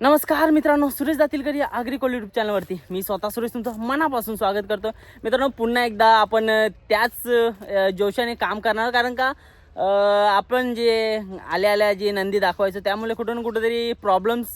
नमस्कार मित्रांनो सुरेश दातीलकर या आग्रिकोल युट्यूब चॅनलवरती मी स्वतः सुरेश तुमचं मनापासून स्वागत करतो. मित्रांनो पुन्हा एकदा आपण त्याच जोशाने काम करणार. कारण का आपण जे आल्या आल्या जे नंदी दाखवायचो त्यामुळे कुठून कुठंतरी प्रॉब्लेम्स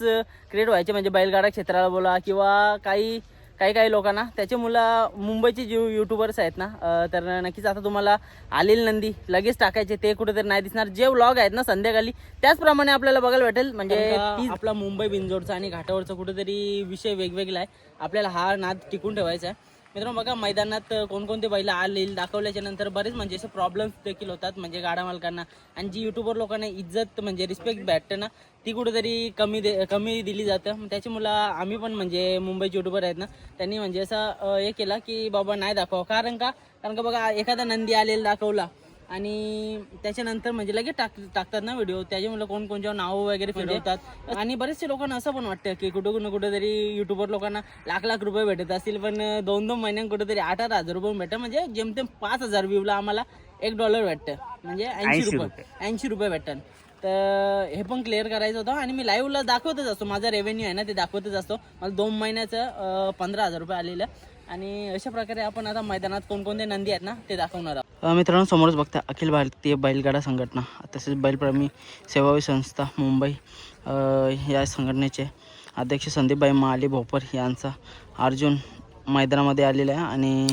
क्रिएट व्हायचे. म्हणजे बैलगाडा क्षेत्राला बोला किंवा काही काही काही लोकांना. त्याचे मुलं मुंबईचे जे यूट्यूबर्स आहेत ना तर नक्कीच आता तुम्हाला आलेली नंदी लगेच टाकायचे ते कुठेतरी नाही दिसणार. जे व्लॉग आहेत ना संध्याकाळी त्याचप्रमाणे आपल्याला बघायला भेटेल. म्हणजे आपला मुंबई बिंजोडचा आणि घाटावरचा कुठेतरी विषय वेगवेगळा आहे. आपल्याला हा नाद टिकून ठेवायचा आहे. मित्रांनो बघा मैदानात कोणकोणते बैल आले दाखवल्याच्या नंतर बरेच म्हणजे असे प्रॉब्लेम्स देखील होतात म्हणजे गाडा मालकांना. आणि जी युट्यूबर लोकांना इज्जत म्हणजे रिस्पेक्ट भेटते ना ती कुठेतरी कमी दे कमी दिली जातं. त्याच्यामुळं आम्ही पण म्हणजे मुंबईचे युट्यूबर आहेत ना त्यांनी म्हणजे असं हे केलं की बाबा नाही दाखवा कारण का? कारण का बघा एखादा नंदी आलेला दाखवला आणि त्याच्यानंतर म्हणजे लगेच टाक टाकतात ना व्हिडिओ त्याच्यामुळे कोण कोणच्या नावं वगैरे फिरवतात. आणि बरेचसे लोकांना असं पण वाटतं की कुठं कुठं कुठेतरी युट्यूबर लोकांना लाख लाख रुपये भेटत असतील पण दोन दोन महिन्यां कुठेतरी आठ आठ हजार रुपये भेटतं म्हणजे जेमतेम पाच हजार व्ह्यूला आम्हाला एक डॉलर भेटतं म्हणजे ऐंशी रुपये ऐंशी रुपये भेटतात. तर हे पण क्लिअर करायचं होतं. आणि मी लाईव्हला दाखवतच असतो. माझा रेव्हेन्यू आहे ना ते दाखवतच असतो. मला दोन महिन्याचं पंधरा हजार रुपये आलेलं. आणि अशा प्रकारे आपण आता मैदानात कोणकोणते नंदी आहेत ना ते दाखवणार आहोत. मित्रांनो समोरच बघता अखिल भारतीय बैलगाडा संघटना. तसेच बैलप्रेमी सेवावी संस्था मुंबई या संघटनेचे अध्यक्ष संदीपबाई माली भोपर यांचा अर्जुन मैदानामध्ये आलेला आहे आणि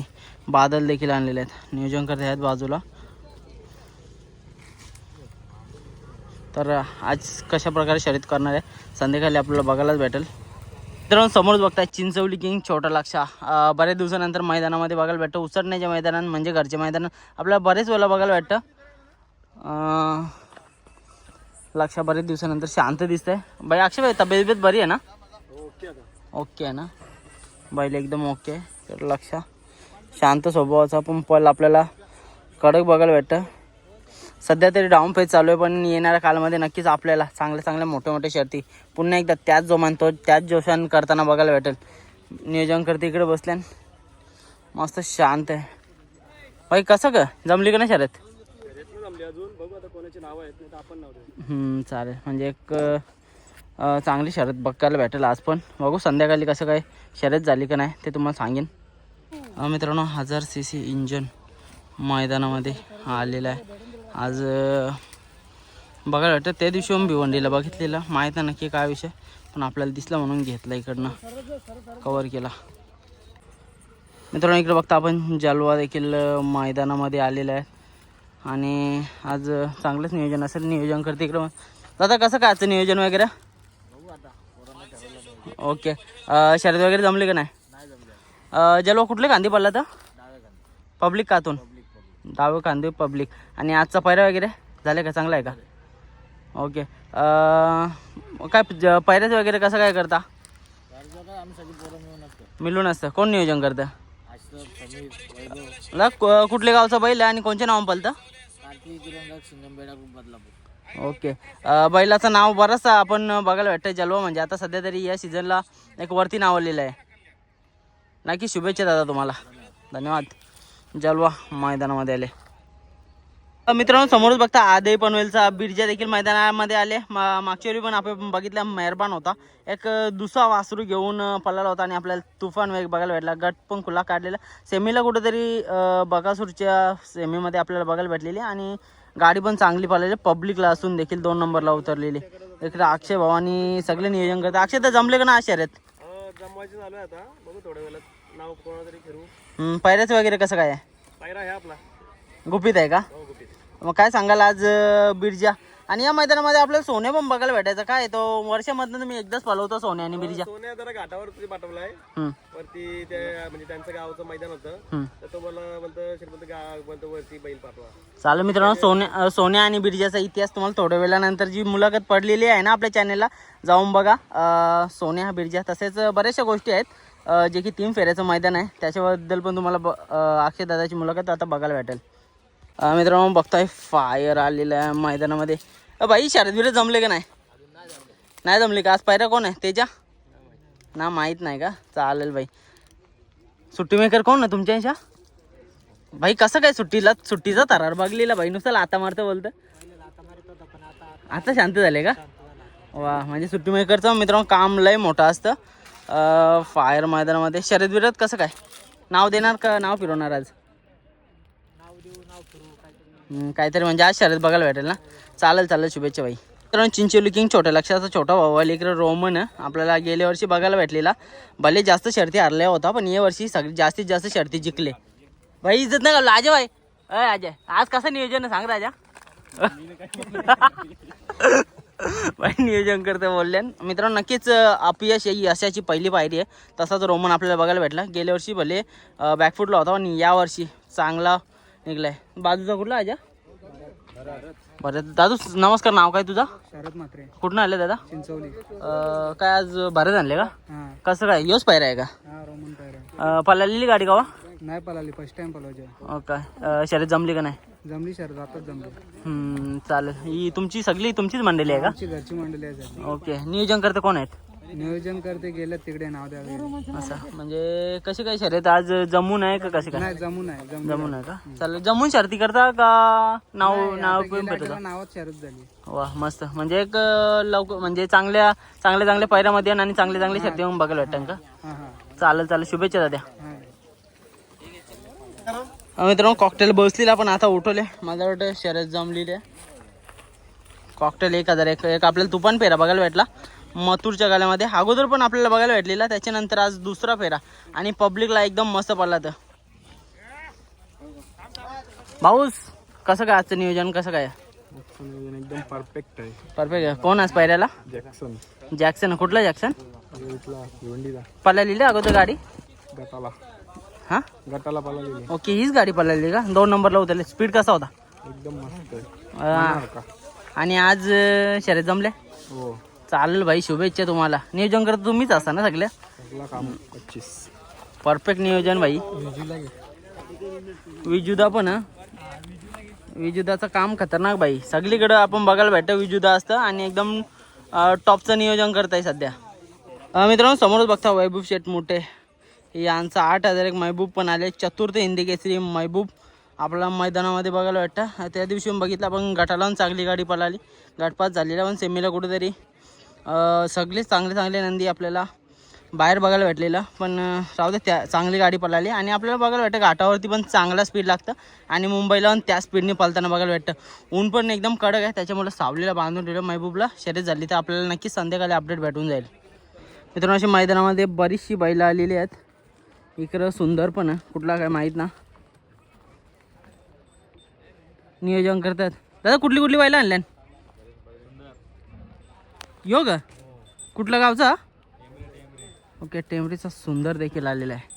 बादल देखील आणलेले आहेत. नियोजन करते आहेत बाजूला. तर आज कशा प्रकारे शर्यत करणार आहे संध्याकाळी आपल्याला बघायलाच भेटेल. मित्रांनो समोरच बघताय चिंचवली किंग छोटा लक्षा. बऱ्याच दिवसानंतर मैदानामध्ये बघायला भेटतं. उसरण्याच्या मैदानात म्हणजे घरच्या मैदानात. आपल्याला बरेच वेळेला बघायला भेटतं. लक्षा बरेच दिवसानंतर शांत दिसतंय. बाई अक्षय भाई तब्येत बिब्येत बरी आहे ना? ओके आहे ना? बैल एकदम ओके. आहे. तर लक्षा शांत स्वभावाचा पण पल आपल्याला कडक बघायला भेटतं. सध्या तरी डाऊन फेज चालू आहे पण येणाऱ्या काळामध्ये नक्कीच आपल्याला चांगल्या चांगल्या मोठ्या मोठ्या शर्ती पुन्हा एकदा त्याच जो म्हणतो त्याच जोशान करताना बघायला भेटेल. नियोजन करते इकडे बसल्यान मस्त शांत आहे. भाई कसं ग? जमली का नाही शर्यत? चालेल. म्हणजे एक चांगली शर्यत बघायला भेटेल आज पण. बघू संध्याकाळी कसं काय शर्यत झाली का नाही ते तुम्हाला सांगेन. मित्रांनो हजार सी सी इंजन मैदानामध्ये आलेलं आहे. आज बघायला भेटतं त्या दिवशी मी भिवंडीला बघितलेलं. माहीत नाही नक्की काय विषय पण आपल्याला दिसला म्हणून घेतला इकडनं. कवर केला. मित्रांनो इकडे बघता आपण जलवा देखील मैदानामध्ये आलेला आहे. आणि आज चांगलंच नियोजन असेल. नियोजन करते इकडं. दादा कसं काय आजचं नियोजन वगैरे? ओके शर्यत वगैरे जमली का नाही? जलवा कुठले? कांदे पडला तर पब्लिक कातून डावे कांदे पब्लिक आणि आजचा पैरा वगैरे? झाले का? चांगला आहे का? ओके काय ज- पैऱ्याचं वगैरे कसं काय करता? मिळून असतं. कोण नियोजन करतं? ला कुठल्या गावचा बैल आहे आणि कोणच्या नाव पलतं ओके बैलाचं नाव बरंच आपण बघायला भेटतं जलवा. म्हणजे आता सध्या तरी या सीझनला एक वरती नाव आलेलं आहे. नक्की शुभेच्छा दादा तुम्हाला. धन्यवाद. जलवा मैदानामध्ये आले. मित्रांनो समोरच बघता आदय पनवेलचा बिरजा देखील मैदानामध्ये आले. मा- मागच्या वेळी पण आपण बघितलं मेहरबान होता. एक दुसरा वासरू घेऊन अं, पळाला होता आणि आपल्याला तुफान वेग बघायला भेटला. गट पण खुला काढलेला. सेमीला कुठेतरी बकासूरच्या सेमीमध्ये आपल्याला बघायला भेटलेली आणि गाडी पण चांगली पळालेली. पब्लिकला असून देखील दोन नंबरला उतरलेली. इकडे अक्षय भावानी सगळे नियोजन करतात. अक्षय तर जमले का ना शर्यत? जमवायचं चालू हम्म, पायऱ्याचं वगैरे कसं काय? आहे पायरा आहे आपला. गुपित आहे का? हो गुपित मग काय सांगाल आज अं, बिरजा? आणि या मैदानामध्ये आपल्याला सोने पण बघायला भेटायचं. काय तो वर्षामधनं तुम्ही एकदाच पलवतो सोने आणि बिरजा? सोन्या जरा घाटावरती पाठवलाय हम्म, वरती ते म्हणजे त्यांचं गावचं मैदान होतं. हम्म. तर तो मला म्हणतं श्रीमंत गाव म्हणतो वरती बैल पाठवा. चालेल मित्रांनो सोने अं, सोन्या आणि बिरजाचा इतिहास तुम्हाला थोड्या वेळानंतर जी मुलाखत पडलेली आहे ना आपल्या चॅनेलला जाऊन बघा. अं, सोन्या बिरजा तसेच बऱ्याचशा गोष्टी आहेत. जे की तीन फेऱ्याचं मैदान आहे त्याच्याबद्दल पण तुम्हाला ब- अक्षय दादाची मुलाखत आता बघायला भेटेल. मित्रांनो बघताय फायर आलेलं आहे मैदानामध्ये. बाई शरद जमले का नाही? नाही जमले का? आज पायरा कोण आहे? तेजा? ना माहीत नाही का? चालेल बाई. सुट्टी मेकर कोण ना तुमच्या ह्याच्या भाई कसं काय सुट्टीला सुट्टीचा तरार बघलेला भाई नुसतं लाता मारतं बोलतं. आता शांत झाले का? वा म्हणजे सुट्टी मेकरचं मित्रांनो काम लय मोठं असतं. फायर मैदानामध्ये. शर्यत बिरत कसं काय? नाव देणार का? नाव फिरवणार आज? काहीतरी म्हणजे आज शर्यत बघायला भेटेल ना? चालेल चालेल शुभेच्छा बाई. तर चिंचोली किंग छोट्या लक्षाचा छोटा भाऊ आला इकडे रोमन आपल्याला गेल्या वर्षी बघायला भेटलेला. भले जास्त शर्ती हरल्या होता पण या वर्षी सगळी जास्तीत जास्त शर्ती जिंकले. भाई इज्जत नाही का? अजय भाई. अय अजय आज कसं नियोजन सांग राजा. बाई नियोजन करते बोलले. मित्रांनो नक्कीच अपयश ही यशाची पहिली पायरी आहे. तसाच रोमन आपल्याला बघायला भेटला. गेल्या वर्षी भले बॅकफुटला होता आणि या वर्षी चांगला निघलाय. बाजूचा कुठला आजा? बरं दादू नमस्कार नाव काय तुझा? शरद मात्रे कुठून आले दादा? चिंचवली काय आज भारत आणले का? कसं काय? योच पायरा आहे का? पळालेली गाडी का हो? नाही पळाली फर्स्ट टाइम पळवायची अं, शर्यत जमली का नाही? जमली शरद आताच जमली. हम्म, चालेल. ही तुमची सगळी तुमचीच मंडळी आहे आमची घरची मंडळी आहे सर का ओके. नियोजन करते कोण आहेत? नियोजन करते गेलं तिकडे नाव द्यावे. असं. म्हणजे कशी काय शर्यत? आज जमून आहे का कशी काय? नाही जमून आहे जमून आहे का? चालेल. जमून शर्ती करता का नाव नाव पण भेटत नावात शरद झाली. वा मस्त. म्हणजे एक अं, लवकर म्हणजे चांगल्या चांगल्या चांगल्या पैऱ्यामध्ये आणि चांगल्या चांगल्या शर्ती मग बघायला भेटतं का? हां हां. चालेल चालेल. शुभेच्छा दाद्या हां. अं, मित्रांनो कॉकटेल बसलेला पण आता उठवले मला वाटतं शर्यत जमलेली आहे. कॉकटेल एक हजार एक एक आपल्याला तुफान फेरा बघायला भेटला. मथुरच्या गाल्यामध्ये अगोदर पण आपल्याला बघायला भेटलेला. त्याच्यानंतर आज दुसरा फेरा. आणि पब्लिकला एकदम मस्त पडला तर भाऊस कसं काय आजचं नियोजन? कसं काय? एकदम परफेक्ट आहे. परफेक्ट आहे. कोण आज पायऱ्याला जॅक्सन जॅक्सन कुठला जॅक्सन भिवंडीला. पळालेली अगोदर गाडी? गटाला. हा? गटाला पळालेली ओके हीच गाडी पळालेली का? दोन नंबरला उतरले. स्पीड कसा होता? एकदम मस्त अं, आणि आज अं, शर्यत जमले हो. चालेल भाई शुभेच्छा तुम्हाला. नियोजन करत तुम्हीच असता ना सगळ्या? सगळं काम पच्चीस. परफेक्ट नियोजन भाई. विजुदा पण हं. विजुदाचं काम खतरनाक बाई सगळीकडं आपण बघायला भेटतं विजुदा असतं आणि एकदम अं, टॉपचं नियोजन करताय सध्या. अं, मित्रांनो समोरच बघता वैभव शेठ मोठे. यांचा आठ हजार एक महबूब पण आले. चतुर्थ हिंदी केसरी महबूब आपला मैदानामध्ये बघायला वाटतं. त्या दिवशी बघितलं आपण गटाला पण चांगली गाडी पळाली. गटपात झालेला पण सेमीला कुठेतरी सगळेच चांगले चांगले नंदी आपल्याला बाहेर बघायला भेटलेलं. पण राहू दे त्या चांगली गाडी पळाली. आणि आपल्याला बघायला वाटतं घाटावरती पण चांगला स्पीड लागतं. आणि मुंबईला पण त्या स्पीडने पळताना बघायला भेटतं. ऊन पण एकदम कडक आहे. त्याच्यामुळे सावलीला बांधून ठेवलं महबूबला. शर्यत झाली तर आपल्याला नक्कीच संध्याकाळी अपडेट भेटून जाईल. मित्रांनो अशी मैदानामध्ये बरीचशी बैलं आलेली आहेत. इकडं सुंदर पण आहे. कुठला काय माहीत ना. नियोजन करतात. दादा कुठली कुठली बैलं आणल्यान? यो ग. कुठला गावचा? ओके टेंबरीचा सुंदर देखील आलेला आहे.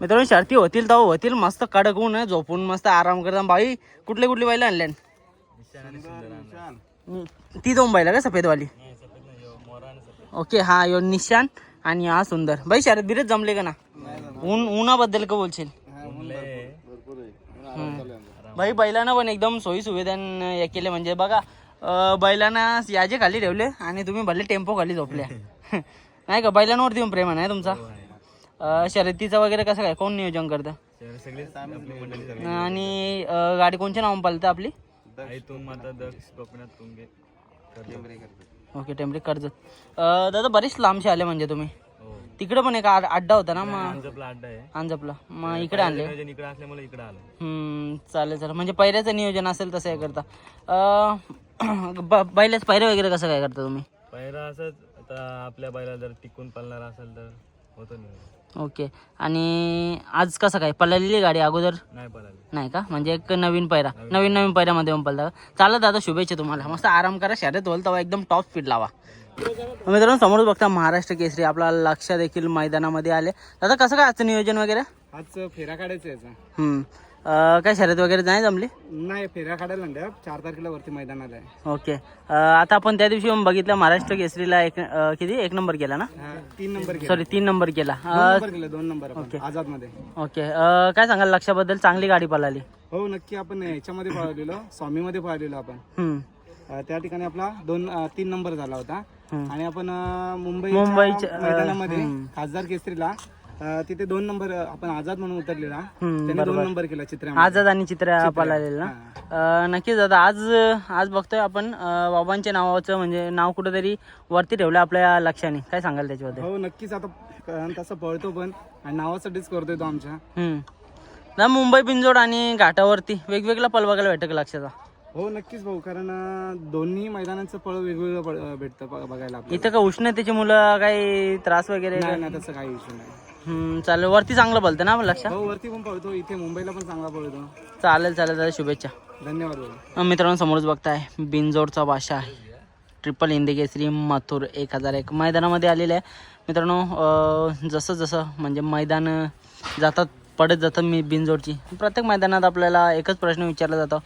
मित्रांनो शर्ती होतील तर होतील. मस्त कडक ऊन आहे. झोपून मस्त आराम करता. बाई कुठले कुठली बैल आणल्यान? ती दोन बैला का? सफेदवाली? ओके हा यो निशान. आणि हा सुंदर. बाई शर्यत बिरत जमले का ना? ऊन उन्हाबद्दल का बोलशील. बाई बैलांना पण एकदम सोयी सुविधां हे केले म्हणजे बघा बैलांना याचे खाली ठेवले आणि तुम्ही भले टेम्पो खाली झोपल्या. नाही का? बैलांवरती पण प्रेम आहे नाही तुमचा? अं, शर्यतीचं वगैरे कसं काय? कोण नियोजन करतं? आणि गाडी कोणच्या नावाने पालतं आपली? ओके टेम्परे कर्जत अं, दादा बरेच लांबचे आले म्हणजे तुम्ही. तिकडे पण एक अड्डा होता ना मग अंजपला मग इकडे आणले इकडे असल्यामुळे इकडे आलो. हम्म, चालेल चालेल. म्हणजे पहिल्याचं नियोजन असेल तसं हे करता. अं, ब- बैलाच पायऱ्या वगैरे कसं काय करता तुम्ही? पहिला असंच आता आपल्या बैला जर टिकून पळणार असेल तर होतं नाही ओके. आणि आज कसं काय? पळालेली गाडी अगोदर? नाही पळाली. नाही का? म्हणजे एक नवीन पायरा नवीन नवीन पायऱ्यामध्ये पण पळता. का? चालेल दादा शुभेच्छा तुम्हाला. मस्त आराम करा शर्यत होईल तेव्हा एकदम टॉप स्पीड लावा. मित्रांनो समोरच बघता महाराष्ट्र केसरी. आपला लक्ष देखील मैदानामध्ये आले. दादा कसं काय आजचं नियोजन वगैरे? आज फेऱ्या काढायचं. अं, काय शर्यत वगैरे नाही जमली? नाही फेऱ्या काढायला म्हणल्या चार तारखेला वरती मैदानाला आहे. ओके. अं, आता आपण त्या दिवशी बघितलं महाराष्ट्र केसरीला एक अं, किती? एक नंबर केला ना? हा, तीन नंबर केला. सॉरी तीन नंबर केला. दोन अं, नंबर दोन नंबर आझादमध्ये ओके. अं, काय सांगाल लक्षाबद्दल? चांगली गाडी पळाली. हो नक्की आपण याच्यामध्ये पळवलेलो स्वामीमध्ये पळवलेलो आपण. हम्म. अं, त्या ठिकाणी आपला दोन अं, तीन नंबर झाला होता. हम्म. आणि आपण अं, मुंबई मुंबईच्या, अं, मैदानामध्ये हम्म. खासदार केसरीला अं, तिथे दोन नंबर आपण आझाद म्हणून उतरलेला. त्याने दोन नंबर केला चित्रा आझाद आणि चित्र ना? अं, नक्कीच दादा आज आज बघतोय आपण अं, बाबांच्या नावाचं म्हणजे नाव कुठेतरी वरती ठेवलं आपल्या लक्षाने. काय सांगाल त्याच्याबद्दल? हो नक्कीच. आता कारण तसं पळतो पण आणि नावासाठीच करतोय तो आमच्या. हम्म. ना मुंबई बिंजोड आणि घाटावरती वेगवेगळा पल बघायला भेटतं का लक्षाचा हो नक्कीच भाऊ कारण अं, दोन्ही मैदानाचं पळ वेगवेगळं भेटतं ब- बघायला आपल्याला. इथं का उष्णतेची मुलं काही त्रास वगैरे नाही नाही तसं काही इश्यू नाही. हम्म, चालेल. वरती चांगलं बोलतं ना लक्षात हो वरती पण पळतो. इथे मुंबईला पण चांगला पळतो. चालेल चालेल दादा शुभेच्छा. धन्यवाद भाऊ. अं, मित्रांनो समोरच बघताय बिनजोडचा बादशाह. ट्रिपल हिंदी केसरी मथुर एक हजार एक. मैदानामध्ये आलेले आहे. मित्रांनो अं, जसं जसं म्हणजे मैदान जातात पडत जातात मी बिनजोडची. प्रत्येक मैदानात आपल्याला एकच प्रश्न विचारला जातो.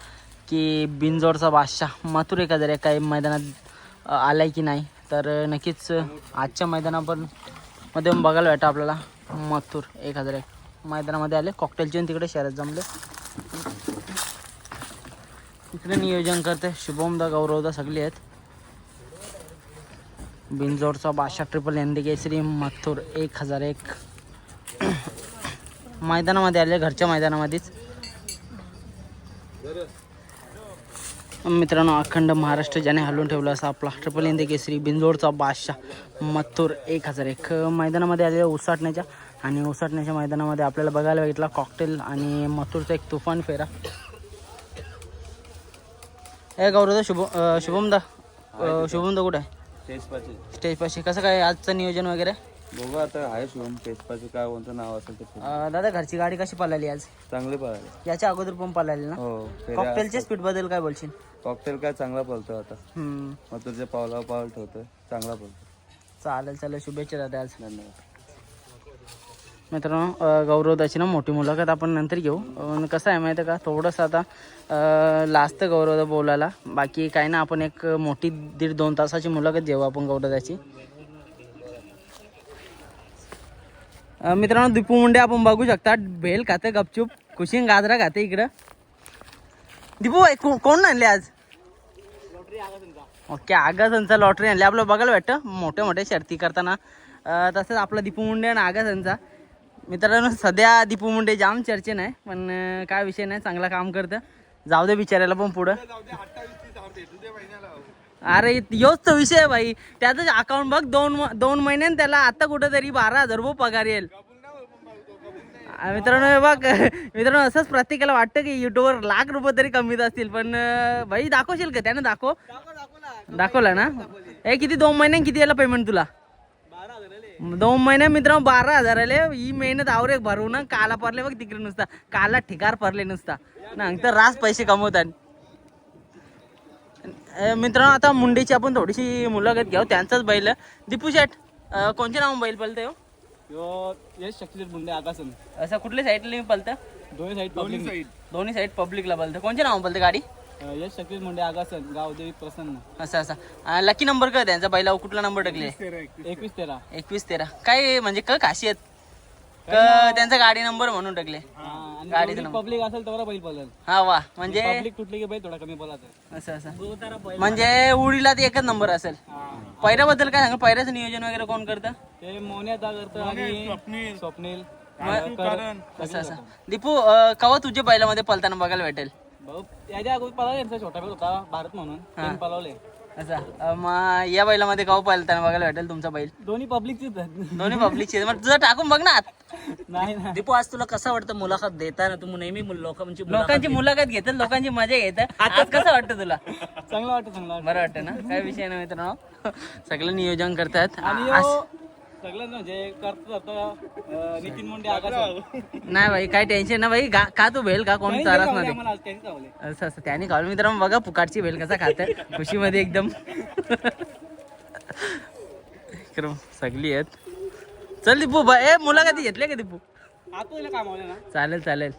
की बिनजोडचा बादशाह मथुर एक हजार एक काही मैदानात आला आलाय की नाही तर नक्कीच आजच्या मैदानापरमध्ये बघायला भेटतं आपल्याला. मथुर एक हजार एक मैदानामध्ये आले कॉकटेलचे तिकडे शहरात जमले. इकडे नियोजन करते शुभमदा गौरवदा सगळे आहेत. बिनजोडचा बादशाह ट्रिपल एनडी केसरी मथुर एक हजार एक. मैदानामध्ये आले घरच्या मैदानामध्येच. मित्रांनो अखंड महाराष्ट्र ज्याने हलवून ठेवला असा आपला ट्रिपल हिंदी केसरी बिंजोडचा बादशाह मथुर एक हजार एक. मैदानामध्ये आलेल्या उसाटण्याच्या आणि उसाटण्याच्या मैदानामध्ये आपल्याला बघायला भेटला कॉकटेल आणि मथुरचा एक तुफान फेरा. ए गौरवदा शुभ शुभमदा शुभमदा कुठे आहे? स्टेज पाशी कसं काय आजचं नियोजन वगैरे? बघू आता आहे शिवम टेस्टपाचे काय कोणतं नाव असेल ते अं, दादा घरची गाडी कशी पळाली आज? चांगले पळाले. याच्या अगोदर पण पळाली ना? हो कॉकटेलच्या स्पीडबद्दल काय बोलशील? कॉकटेल काय चांगला पळतो आता. हम्म, मग तुझ्या पावला पाऊल ठेवतोय चांगला पळतो चालेल चालेल. शुभेच्छा दादा आज. धन्यवाद. मित्रांनो अं, गौरवदाची ना मोठी मुलाखत आपण नंतर घेऊ. कसं आहे माहिती आहे का? थोडंसं आता लास्ट गौरवदा बोलायला. बाकी काय ना आपण एक मोठी दीड दोन तासाची मुलाखत घेऊ आपण गौरवदाची अं, मित्रांनो दीपू मुंडे आपण बघू शकता. भेल खाते गपचूप. कुशिंग गाजरा खाते इकडं. दीपू भाई, को- कोण आणले आज? ओके आगासनचा लॉटरी आणली. आपलं बघायला वाटतं मोठ्या मोठ्या शर्ती करताना. तसंच आपला दीपू मुंडे आणि आगासनचा. मित्रांनो सध्या दीपू मुंडे जाम चर्चे नाही पण काय विषय नाही. चांगला काम करतं. जाऊ दे बिचारायला पण पुढं. अरे योच तो विषय आहे भाई. त्याचं अकाउंट बघ दोन दोन महिन्यात त्याला आता कुठेतरी बारा हजार रुपये पगार येईल. मित्रांनो हे बघ मित्रांनो असंच प्रत्येकाला वाटतं की युट्यूबवर लाख रुपये तरी कमीत असतील पण भाई दाखवशील का? त्यानं दाखव. दाखवला ना? हे किती दोन महिन्यान किती याला पेमेंट तुला? दोन महिने मित्रांनो बारा हजार आले. ही मेहनत आवरे भरू ना काला पडले बघ तिकडे नुसता. काला ठिकार पडले नुसता. नंतर रास पैसे कमवतात. मित्रांनो आता मुंडेची आपण थोडीशी मुलाखत घेऊ. त्यांचाच बैल. दीपू शेठ अं, कोणत्या नाव बैल पलतं हो? यो यश शक्ती मुंडे आकाशन असं कुठल्या साईडला पलतं दोन्ही साईड पब्लिक साईड दोन्ही साईड पब्लिकला पलतं कोणत्या नाव पलतं गाडी? यश शक्ती मुंडे आकाशन गाव देवी प्रसन्न. असं असं. लकी नंबर काय त्यांचा बैला कुठला नंबर टाकले एकवीस तेरा. एकवीस तेरा. काय म्हणजे क खासियत? त्यांचा गाडी नंबर म्हणून टाकले. गाडीचं नंबर. पब्लिक असेल तेवढा बैल हा वा. म्हणजे पब्लिक तुटली की बैल थोडा कमी असं असं. म्हणजे उडीला ते एकच नंबर असेल. पैऱ्याबद्दल काय सांगा? पैऱ्याचं नियोजन वगैरे कोण करतं? ते मोन्या दा करतं आणि स्वप्नील. असं असं. दीपू कवा तुझ्या बैलामध्ये पलताना बघायला भेटेल? भाऊ याच्या अगोदर पळाला छोटा बैल होता भारत म्हणून. पळवले. असं. अं, मग या बैलामध्ये कवा पलताना बघायला भेटेल तुमचा बैल. दोन्ही पब्लिकचीच दोन्ही पब्लिकचे मग तुझं टाकून बघ ना. नाही ना दीपू आज तुला कसं वाटतं मुलाखत देताना? तू नेहमी लोकांची लोकांची मुलाखत घेतात लोकांची मजा घेतात आज कसं वाटतं तुला? चांगलं वाटतं चांगलं वाटतं. बरं वाटतं ना. काय विषय नाही मित्रांनो. सगळं नियोजन करतात आणि आज- सगळ्यांना म्हणजे करता करता नितीन मुंडे आकाश नाही भाई काय टेन्शन नाही भाई गा- का तू भेल का कोण चालत मध्ये आम्हाला त्यांनी चावले असं असं त्याने खाऊन मित्रांनो बघा फुकाटची भेल कसा खात खुशीमध्ये एकदम. सगळी आहेत. चल दीपू बा ए मुलाखती घेतल्या का दीपू? आता कामावले ना. चालेल चालेल.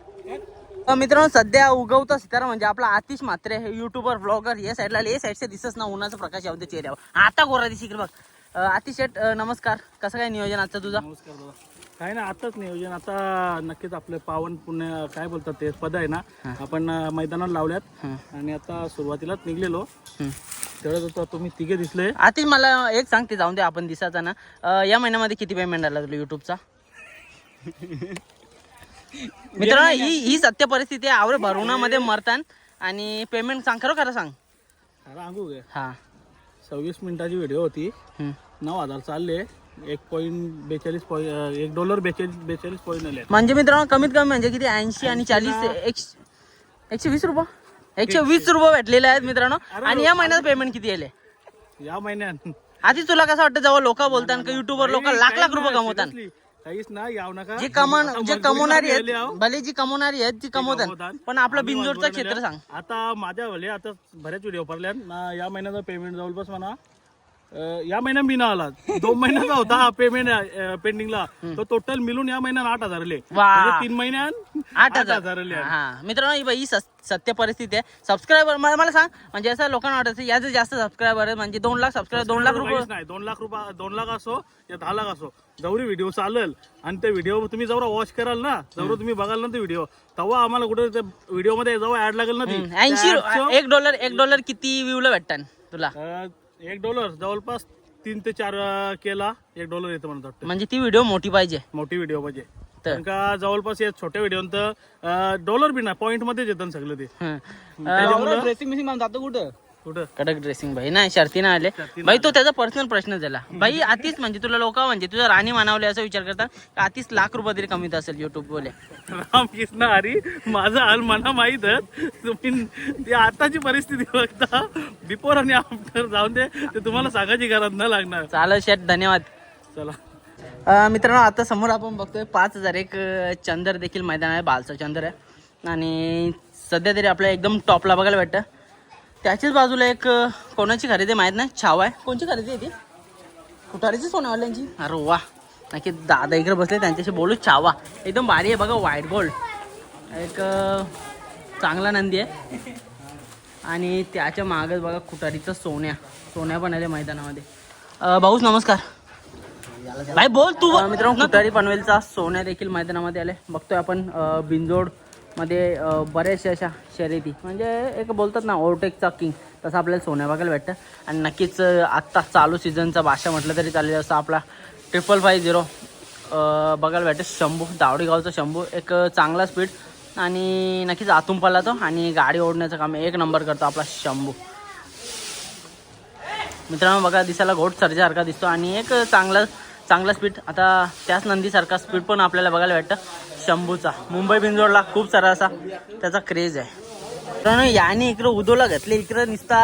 अ, मित्रांनो सध्या उगवता सितारा म्हणजे आपला आतिश मात्रे हे युट्यूबर ब्लॉगर या साईडला आले, या साईडचे दिसत ना उन्हाचा प्रकाश यावं चेहऱ्यावर. आता गोरा दिस इकडे बघ. अ, आतिश शेट अ, नमस्कार. कसं काय नियोजन आजचं तुझं? नमस्कार दादा काय ना आताच नियोजन. आता नक्कीच आपले पावन पुण्य काय बोलतात ते पद आहे ना आपण मैदानात लावल्यात. आणि आता सुरुवातीलाच निघलेलो. तेवढंच होतं तुम्ही तिघे दिसले. आतिश मला एक सांग ते जाऊन दे आपण दिसायचा ना. या महिन्यामध्ये किती पेमेंट आला तुला युट्यूबचा मित्रांनो ही ही सत्य परिस्थिती आहे. आवरे भरवणामध्ये मरतान आणि पेमेंट सांग खरं खरं सांग. सांगू हा. सव्वीस मिनिटाची व्हिडिओ होती. नऊ हजार चालले. एक पॉईंट बेचाळीस पॉईंट एक डॉलर बेचाळीस बेचाळीस पॉईंट आले. म्हणजे मित्रांनो कमीत कमी म्हणजे किती? ऐंशी आणि चाळीस एकशे एकशे वीस रुपये एकशे वीस रुपये भेटलेले आहेत मित्रांनो. आणि या महिन्यात पेमेंट किती आले? या महिन्यात. आधी तुला कसं वाटतं जेव्हा लोक बोलतात का युट्यूबवर लोक लाख लाख रुपये कमवतात काहीच ना याव नका जे कमान जे कमवणारी आहो. आहेत भले जी कमवणारी आहेत ती कमवतात कमवतात. पण आपलं आम्ही क्षेत्र. सांग आता माझ्या भले आता बऱ्याच व्हिडिओ ना या महिन्याचा पेमेंट जवळपास म्हणा या महिन्यात मी ना आला. दोन महिन्याचा होता हा पेमेंट पेंडिंगला तो टोटल मिळून या महिन्यात आठ हजार आले. म्हणजे तीन महिन्यात आठ हजार. आले. हा. मित्रांनो ही बाई ही सस- सत्य परिस्थिती आहे. सबस्क्रायबर मला मला सांग म्हणजे असं लोकांना वाटतं याचं जास्त सबस्क्रायबर आहे म्हणजे दोन लाख सबस्क्रायबर दोन लाख रुपये काहीच नाही. दोन लाख रुपये दोन लाख असो या दहा लाख असो. जवळी व्हिडिओ चालेल. आणि ते व्हिडिओ तुम्ही जेवढा वॉच कराल ना जेवढं तुम्ही बघाल ना ते व्हिडिओ तेव्हा आम्हाला कुठे व्हिडिओमध्ये जेव्हा ऍड लागेल ना ती. ऐंशी त्या एक डॉलर एक डॉलर किती व्ह्यूला भेटतात तुला? अं, एक डॉलर जवळपास तीन ते चार केला एक डॉलर येतं म्हणत वाटतं. म्हणजे ती व्हिडिओ मोठी पाहिजे. मोठी व्हिडिओ पाहिजे. कारण का जवळपास या छोट्या व्हिडिओ डॉलर बी ना पॉईंट मध्येच येतं ना सगळं ते. ड्रेसिंग मिसिंग जातो कुठं? कुठं? कडक ड्रेसिंग भाई नाही शर्ती नाही आले भाई तो त्याचा पर्सनल प्रश्न झाला. भाई आतीच म्हणजे तुला लोक म्हणजे तुझा राणी मानवले असं विचार करता आतीच लाख रुपये तरी कमीत असेल युट्यूब बोले रामकृष्ण हरी माझा हाल मना माहीत तुम्ही ती आताची परिस्थिती बघता. बिफोर आणि आफ्टर जाऊन दे. ते तुम्हाला सांगायची गरज न लागणार. चालेल शेट धन्यवाद. चला. मित्रांनो आता समोर आपण बघतोय पाच हजार एक चंदर देखील मैदान आहे बालचा चंदर आहे. आणि सध्या तरी आपल्याला एकदम टॉपला बघायला भेटतं. त्याच्याच बाजूला एक कोणाची खरेदी माहीत नाही? छावा आहे. कोणची खरेदी आहे ती? कुठारीची सोनावाल्यांची अरे वा. नक्की दादा इकडे बसले त्यांच्याशी बोलू. छावा. एकदम भारी आहे बघा व्हाईट गोल्ड एक चांगला नंदी आहे. आणि त्याच्या मागच बघा कुठारीचं सोन्या. सोन्या पण आले मैदानामध्ये. भाऊच नमस्कार. भाई बोल तू. मित्रांनो कुटारी पनवेलचा सोन्या देखील मैदानामध्ये आले. बघतोय आपण बिंजोड मध्ये बऱ्याचशा अशा शर्यती. म्हणजे एक बोलतात ना ओव्हरटेकचा किंग तसं आपल्याला सोन्या बघायला भेटतं. आणि नक्कीच आत्ता चालू सीझनचा भाषा म्हटलं तरी चालेल. असं आपला ट्रिपल फाय झिरो बघायला भेटतं. शंभू दावडीगावचा शंभू. एक चांगला स्पीड आणि नक्कीच आतून पळतो आणि गाडी ओढण्याचं काम एक नंबर करतो आपला शंभू. मित्रांनो बघा दिसायला घोट सर्जासारखा दिसतो. आणि एक चांगला चांगला स्पीड आता त्याच नंदीसारखा स्पीड पण आपल्याला बघायला भेटतं. शंभूचा. मुंबई बिंजोडला खूप सारा असा त्याचा क्रेज आहे. मित्रांनो याने इकडं उदोला घातले इकडं निसता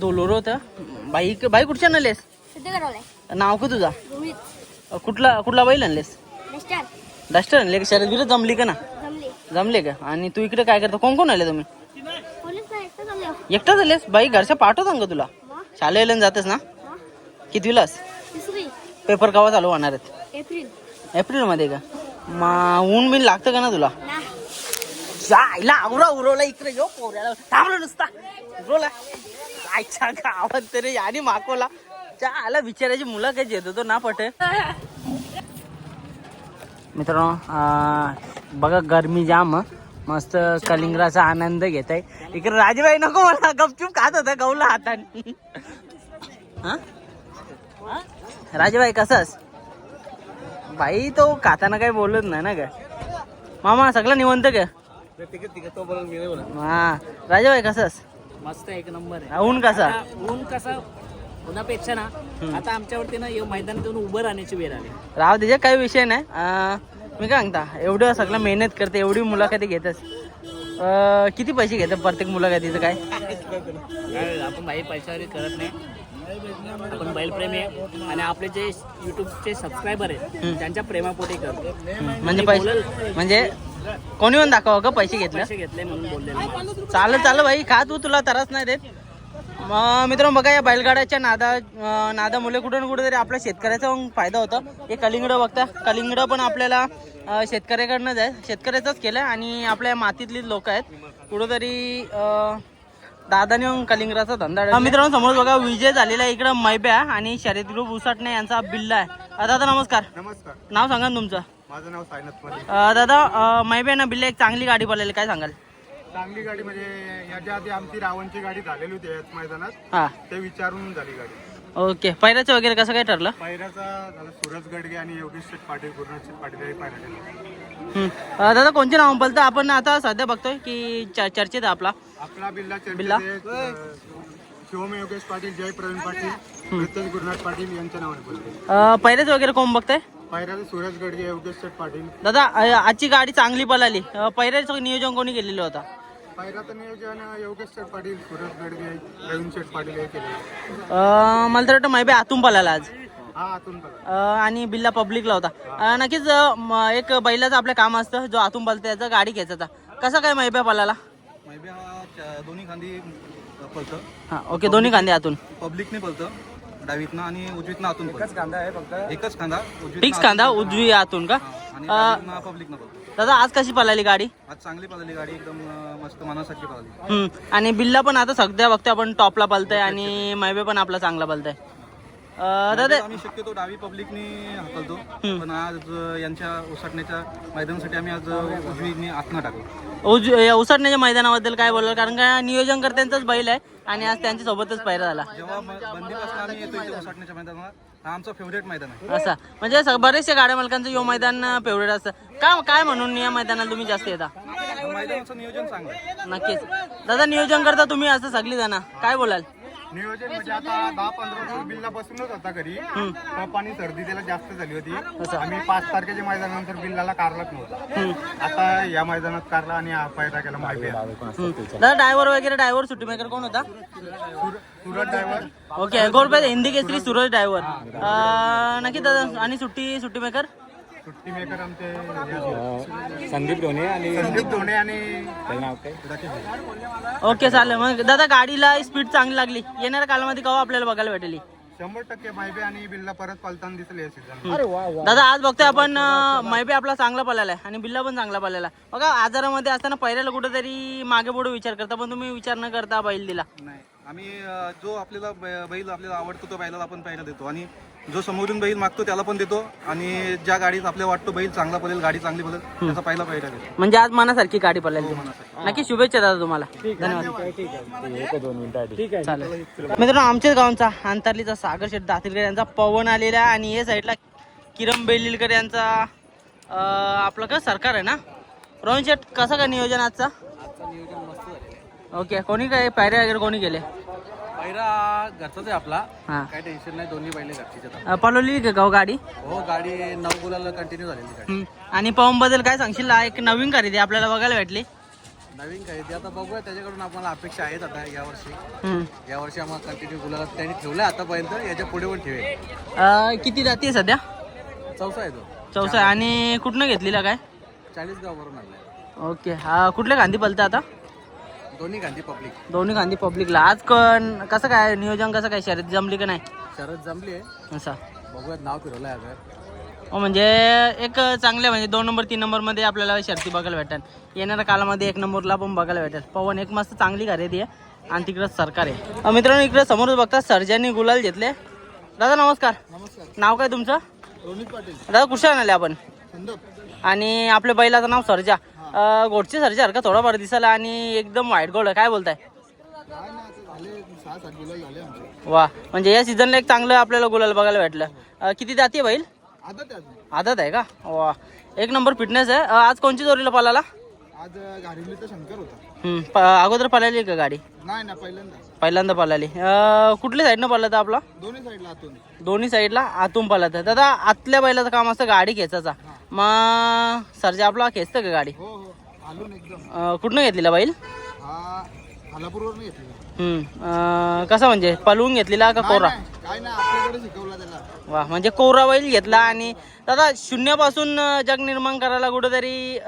दोलोर होतं. बाई बाई कुठच्या आणलेस? नाव का तुझा? कुठला कुठला बैल आणलेस? डस्टर. आणले का? शर्यत बिरत जमली का ना? जमले. जमले का? आणि तू इकडे काय करतो? कोण कोण आले तुम्ही? एकटाच आलेस बाई घरच्या पाठवतात का तुला. शाळेला जातेस ना? कितवीलास? पेपर केव्हा चालू होणार आहेत? एप्रिल. एप्रिलमध्ये का? मग ऊन बिन लागतं का ना तुला? जायला आवरा उरवला इकडे यो पोऱ्याला. थांबलो नुसता. उरवला. आयच्या गावात तरी आणि माकोला आला बिचाराची मुलाखत येत होतो ना पटे मित्रांनो बघा गरमी जाम मस्त कलिंगराचा आनंद घेत आहे इकडे राजबाई नको मला गपचूप खात होता गौला हाताने. हा? राजबाई कसास बाई तो खाताना काही बोलत नाही ना का मामा सगळं निवंत का हा. राजाबाई कसास मस्त एक नंबर आहे. ऊन कसा? ऊन कसं उन्हापेक्षा ना आता आमच्यावरती ना या मैदानातून उभं राहण्याची वेळ आली. राव त्याच्या काही विषय नाही. अं, मी काय सांगता एवढं सगळं मेहनत करते एवढी मुलाखती घेतच किती पैसे घेतात प्रत्येक मुलाखतीचं काय? काय आपण बाई पैशावर करत नाही. आपण बैलप्रेमी आहे आणि आपले जे युट्यूबचे सबस्क्रायबर आहेत त्यांच्या प्रेमापोटी करतो. म्हणजे पैसे म्हणजे कोणी पण दाखवा का पैसे घेतलं. पैसे घेतले म्हणून चालेल चालेल भाई खा तू तुला त्रास नाही देत. मग मित्रांनो बघा या बैलगाड्याच्या नादा अं, नादामुळे कुठं ना कुठं तरी आपल्या शेतकऱ्याचा फायदा होता. हे कलिंगड बघता कलिंगड पण आपल्याला अं, शेतकऱ्याकडनंच आहे शेतकऱ्याचाच केलं आणि आपल्या मातीतलीच लोक आहेत. कुठंतरी दादाने मग कलिंगडाचा धंदा मित्रांनो समोर बघा विजय झालेला आहे इकडं मैब्या आणि शर्यत ग्रुप उसाटणे यांचा बिल्ला आहे. दादा नमस्कार. नमस्कार. नाव सांगा ना तुमचं. माझं नाव सायनाथमध्ये अं, दादा मैब्या ना बिल्ला एक चांगली गाडी पडलेली काय सांगाल? चांगली गाडी म्हणजे याच्या आधी आमची रावणची गाडी झालेली होती याच मैदानात. हां. ते विचारून झाली गाडी. ओके. पैराचं वगैरे कसं काय ठरलं? पायऱ्याचा झाला सूरज गडगे आणि योगेश शेठ पाटील गुरुनाथ शेठ पाटील हे पायऱ्या केल्या. हम्म. अं, दादा कोणते नाव बोलतं आपण आता सध्या बघतोय की च- चर्चेत आहे आपला. आपला बिल्ला बिल्ला? शिवम योगेश पाटील जय प्रवीण पाटील गुरुनाथ पाटील यांच्या नावाने बोलते. अं, पैराचं वगैरे कोण बघताय? पायऱ्याचा सूरज गडगे योगेश शेठ पाटील. दादा अं, आजची गाडी चांगली पळाली. अं, पैराचं नियोजन कोणी केलेलं होता? पायऱ्याचं नियोजन योगेश शेठ पाटील सूरज गडगे प्रवीण शेठ पाटील हे केले अं, मला तर वाटतं माहिती आतून पळाला आज. हा आतून बघा अं, आणि बिल्ला पब्लिकला होता. अं, नक्कीच अं, म- एक बैलाचं आपलं काम असतं जो आतून पळतं त्याचा गाडी घ्यायचा कसा काय माहिती पळाला? मैबे हा दोन्ही खांदी पळतं. हां ओके दोन्ही कांदे आतून. पब्लिकने पळतं. डावीतनं आणि उजवीतनं आतून एकच कांदा आहे फक्त. एकच कांदा उजवीतनं फिक्स कांदा उजवी आतून का. आणि पब्लिकनं पळतो. दादा आज कशी पळाली गाडी? आज चांगली पळाली गाडी एकदम अं, मस्त मनासारखी पळाली. हम्म. आणि बिल्ला पण आता सध्या बघतोय आपण टॉपला पलतय आणि मैबे पण आपला चांगला पलतय अं, दादा आम्ही शक्यतो डावी पब्लिकनी हाकलतो. पण आज अं, यांच्या उसाटण्याच्या मैदानासाठी आम्ही आज अं, उजवीने आतनं टाकलो. उज या उसरण्याच्या मैदानाबद्दल काय बोलाल कारण का नियोजन करत्यांचाच बैल आहे आणि आज त्यांच्या सोबतच पायरा झाला. जेव्हा ब- बंदीपासून आम्ही येतो इथे उसाटण्याच्या मैदानात हा आमचा फेवरेट मैदान आहे. असा. म्हणजे स- बरेचसे गाड्या मालकांचं यो मैदान फेवरेट असतं. का काय म्हणून या मैदानाला तुम्ही जास्त येता? मैदानाचं नियोजन चांगलं आहे. नक्कीच. दादा नियोजन करता तुम्ही असं सगळी जण काय बोलाल? नियोजन म्हणजे आता दहा पंधरा दिवस बिल्ला बसूनच होता घरी. कप आणि सर्दी त्याला जास्त झाली होती. आम्ही पाच तारखेच्या मैदानानंतर बिल्लाला कारलाच नव्हता. आता या मैदानात कारला आणि हा केला माहिती. दादा ड्रायव्हर वगैरे ड्रायव्हर सुट्टी मेकर कोण होता? सुरत ड्रायव्हर ओके गोरपे हिंदी केसरी सूरज ड्रायव्हर नक्की दादा आणि सुट्टी सुट्टी मेकर सुट्टी मेकर आमचे संदीप धोणे आणि संदीप धोणे आणि ओके चालेल. मग दादा गाडीला स्पीड चांगली लागली. येणाऱ्या कालामध्ये केव्हा आपल्याला बघायला भेटेल? ही? शंभर टक्के माहिती आणि बिल्ला परत पलताना दिसेल या सीझन दादा आज बघतोय आपण मैबी आपला चांगला पळाला आहे आणि बिल्ला पण चांगला पळाला आहे. बघा आजारामध्ये असताना पहिल्याला कुठेतरी मागे पुढे विचार करता पण तुम्ही विचार न करता बैल दिला. नाही. आम्ही जो आपल्याला बैल आपल्याला आवडतो तो बैलाला आपण पहिला देतो. आणि जो समोरून बैल मागतो त्याला पण देतो. आणि ज्या गाडीत आपल्याला वाटतो बैल चांगला पडेल गाडी चांगली पडेल त्याचा पहिला पहिला देतो. म्हणजे आज मनासारखी गाडी पळाली नक्की शुभेच्छा दादा तुम्हाला. धन्यवाद. चालेल. मित्रांनो आमच्याच गावांचा अंतरलीचा सागर शेठ दातीलकर यांचा पवन आलेला आहे. आणि या साईडला किरण बेलिलकर यांचा आपलं का सरकार आहे ना? रोहन शेठ कसं काय नियोजन आजचा? ओके कोणी काय? पायऱ्या वगैरे कोणी गेले? पहिला घरचाच आहे आपला. हां. काय टेन्शन नाही दोन्ही पहिले घरचीच आहेत अं, का गाव गाडी? हो गाडी नऊ गुलाला कंटिन्यू झालेली गाडी. हम्म. आणि पवनबद्दल काय सांगशील? हा एक नवीन खरेदी आपल्याला बघायला भेटली. नवीन ते आता बघूया. त्याच्याकडून आम्हाला अपेक्षा आहेत आता यावर्षी हम्म. यावर्षी आम्हाला कंटिन्यू गुलाला त्यांनी ठेवलंय आतापर्यंत. याच्यापुढे पण ठेवेल. अं, किती जाती सध्या? चौसा आहे तो. चौसा आणि कुठनं घेतलेला काय? चाळीस गावावरून आणलाय. ओके. हा कुठल्या गांधी पलतं आता? दोन्ही गांधी पब्लिक. दोन्ही गांधी पब्लिकला. आज क- कसं काय नियोजन कसं काय? शर्यत जमली का नाही? शरद जमली आहे. असं बघूयात नाव फिरवलंय अगर. हो म्हणजे एक चांगल्या म्हणजे दोन नंबर तीन नंबरमध्ये आपल्याला शर्ती बघायला भेटेल येणाऱ्या कालामध्ये एक नंबरला पण बघायला भेटेल पवन एक मस्त चांगली खरेदी आहे. आणि तिकडं सरकार आहे. अं, मित्रांनो इकडे समोरच बघता सर्जांनी गुलाल घेतले. दादा नमस्कार. नमस्कार. नाव काय तुमचं? रोनित पाटील. दादा कुठे आले आपण. आणि आपल्या बैलाचं नाव सर्जा. गोडचे सर्जा का थोडाफार दिसायला आणि एकदम व्हाईट गोल्ड आहे. काय बोलताय? वा म्हणजे या सीझनला एक चांगलं आपल्याला गुलाल बघायला भेटलं. किती जाती आहे बैल? आदत आहे का? वा एक नंबर फिटनेस आहे. आज कोणची जोरीला पळाला आज गाडीला शंकर होता. अगोदर पळाली का गाडी? नाही ना पहिल्यांदा. पहिल्यांदा पळाली. कुठल्या साईडनं पळला आपला? दोन्ही साईडला आतून. दोन्ही साईडला आतून पळत दादा आतल्या बैलाचं काम असतं गाडी खेचायचा. मग सरजा आपला खेचतं का गाडी? हो हो. कुठनं घेतलेला बैल? हा कसा म्हणजे? पलवून घेतलेला का कोरा? वा म्हणजे कोरा बैल घेतला आणि दादा शून्यापासून जग निर्माण करायला कुठेतरी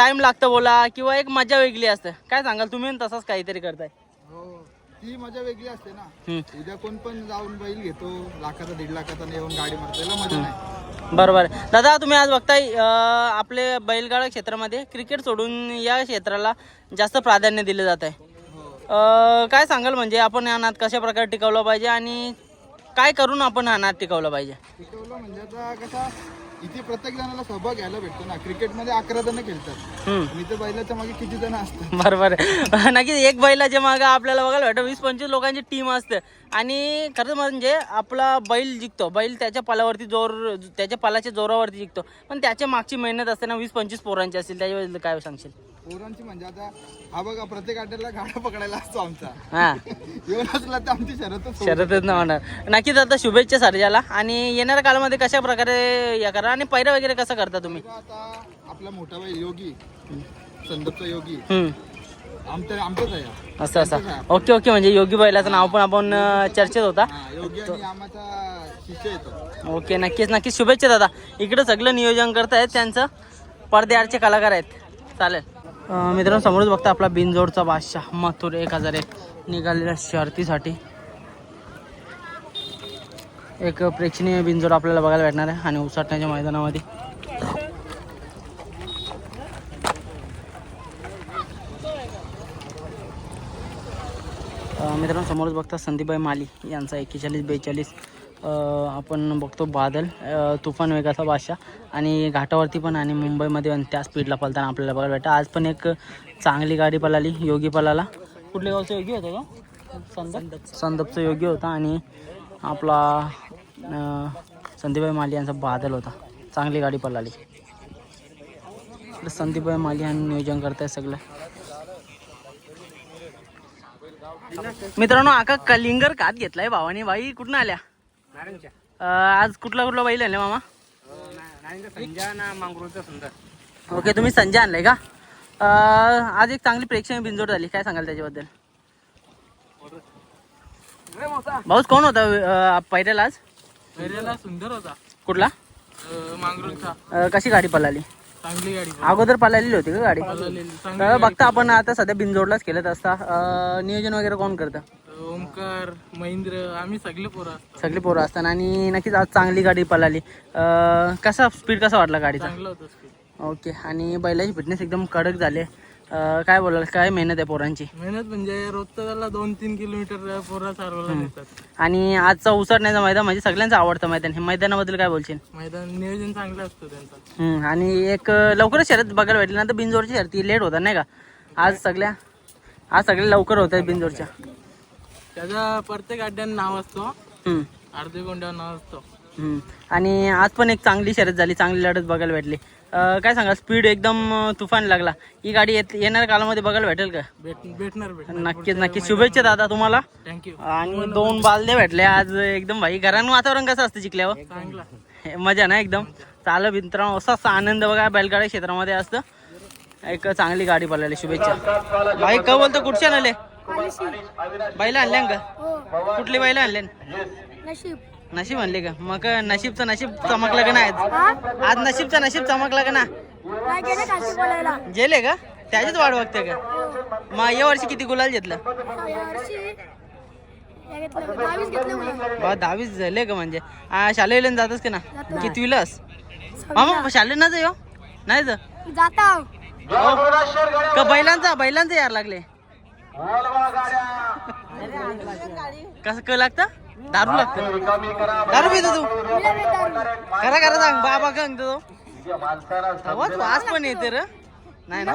टाइम लागतं बोला किंवा एक मजा वेगळी असते. काय सांगाल? तुम्ही पण तसाच काहीतरी करताय. हो ती मजा वेगळी असते ना. उद्या कोण पण जाऊन बैल घेतो लाखाचा दीड लाखाचा येऊन गाडी मारतो मजा नाही. बरोबर. दादा तुम्ही आज बघताय आपले बैलगाडा क्षेत्रामध्ये क्रिकेट सोडून या क्षेत्राला जास्त प्राधान्य दिलं जात आहे. अं, काय सांगाल म्हणजे आपण हा नाद कशा प्रकारे टिकवला पाहिजे आणि काय करून आपण हा नाद टिकवला पाहिजे? शिकवलं म्हणजे आता कसा इथे प्रत्येक जणाला सहभाग घ्यायला भेटतो ना. क्रिकेटमध्ये अकरा जण खेळतात. आणि इथे बैलाच्या मागे किती जण असतात? बरोबर आहे. नक्कीच एक बैलाच्या मागे आपल्याला बघायला भेटतं. वीस पंचवीस लोकांची टीम असते. आणि खरं म्हणजे आपला बैल जिंकतो. बैल त्याच्या पालावरती जोर त्याच्या पालाच्या जोरावरती जिंकतो. पण त्याच्या मागची मेहनत असते ना वीस पंचवीस पोरांची असेल त्याच्याबद्दल काय सांगशील? पोरांची म्हणजे आता हा बघा प्रत्येक अड्ड्याला गाडा पकडायला असतो आमचा. हां. येऊन असला तर आमची शरतच शरतच ना होणार. नक्कीच आता शुभेच्छा सर्जाला. आणि येणाऱ्या काळामध्ये कशा प्रकारे या करा? आणि पैरा वगैरे कसं करता तुम्ही? आता आपला मोठा भाई योगी संदपचा योगी. असं असं. Okay okay. म्हणजे योगी बैलाचं नाव पण आपण चर्चेत होता. ओके नक्कीच नक्कीच. शुभेच्छा दादा. इकडं सगळं नियोजन करतायत त्यांचं. पडद्याआडचे कलाकार आहेत. चालेल. मित्रांनो समोरच बघता आपला बिनजोडचा बादशाह. मथुर एक हजार एक निघालेल्या शर्तीसाठी. एक प्रेक्षणीय बिनजोड आपल्याला बघायला भेटणार आहे आणि उसाटण्याच्या मैदानामध्ये. मित्रांनो समोरच बघता संदीपभाई माली यांचा एक्केचाळीस बेचाळीस. आपण बघतो बादल तुफान वेगाचा बादशाह आणि घाटावरती पण आणि मुंबईमध्ये पण त्या स्पीडला पळताना आपल्याला बघायला भेटतं. आज पण एक चांगली गाडी पळाली योगी पळाला. कुठल्या गावचा योगी होता का संदप. संदपचा योगी होता आणि आपला संदीपबाई संदीपभाई माली यांचा बादल होता. चांगली गाडी पळाली. संदीपबाई संदीपभाई माली यांनी नियोजन करताय सगळं. मित्रांनो आका कलिंगर कात घेतलाय भावानी. बाई कुठून आल्या? अं, आज कुठला कुठला बैल आणले मामा? ओके तुम्ही संजय आणलाय का? अं, आज एक चांगली प्रेक्षणीय बिंजोड झाली. काय सांगाल त्याच्याबद्दल? भाऊच कोण होता अं, पहिल्याला आज? सुंदर होता. कुठला? मांगरूळचा अं, कशी गाडी पळाली? चांगली गाडी अगोदर पळालेली होती का गाडी? तर बघता आपण आता सध्या बिनजोडलाच केलं असता नियोजन वगैरे कोण करतं? ओमकार महेंद्र आम्ही सगळे पोरं सगळी पोरं असताना आणि नक्कीच आज चांगली गाडी पळाली. कसा स्पीड कसा वाटला गाडीचा? चांगलं होतं speed. ओके आणि बैलाची फिटनेस एकदम कडक झाले. अं, काय बोलाल काय मेहनत आहे पोरांची? मेहनत म्हणजे रोजचं त्याला दोन तीन किलोमीटर पोरा चालवायला देतात आणि आजचा उसरण्याचं मैदान म्हणजे सगळ्यांचं आवडतं मैदान. हे मैदानाबद्दल काय बोलशील? मैदान नियोजन चांगलं असतं त्यांचं. हम्म, आणि एक अं, लवकरच शर्यत बघायला भेटली नंतर बिनजोडची शर्ती लेट होता नाही का? आज सगळ्या आज सगळ्या लवकर होत आहेत बिनजोडच्या. त्याच्या प्रत्येक अड्ड्यानं नाव असतो. हम्म. अर्धे गोंड्यावर नाव असतो. हम्म. आणि आज पण एक चांगली शर्यत झाली चांगली लढत बघायला भेटली. काय सांगा स्पीड एकदम तुफान लागला. ही गाडी येत येणाऱ्या काळामध्ये बघायला भेटेल का? भेट भेटणार नक्कीच नक्कीच. शुभेच्छा दादा तुम्हाला. थँक्यू आणि दोन बालदे भेटले आज एकदम भाई. घरानं वातावरण कसं असतं हे मजा ना एकदम. चाल मित्रांनो असाच आनंद बघा बैलगाडी क्षेत्रामध्ये असतं. एक चांगली गाडी पळाली शुभेच्छा. भाई का बोलतो कुठच्या आले बैल आणल्या का? कुठली बैल आणले? नशीब आणले का? मग नशीबचं नशीब चमकलं का नाही आज? आज नशीबचं नशीब चमकलं का ना? गेले का त्याचीच वाट बघते का? मग या वर्षी किती गुलाल घेतलं? दहावीस झाले का म्हणजे? शालेय जातच का ना? कितवीलास? मामा शालेय ना जायो नाही जाता? का बैलांचा बैलांचा यार लागले? कसं क लागतं? दारू लागतं दारू पितो तू करा करा सांग बाबा कंग तो वास पण येते र नाही ना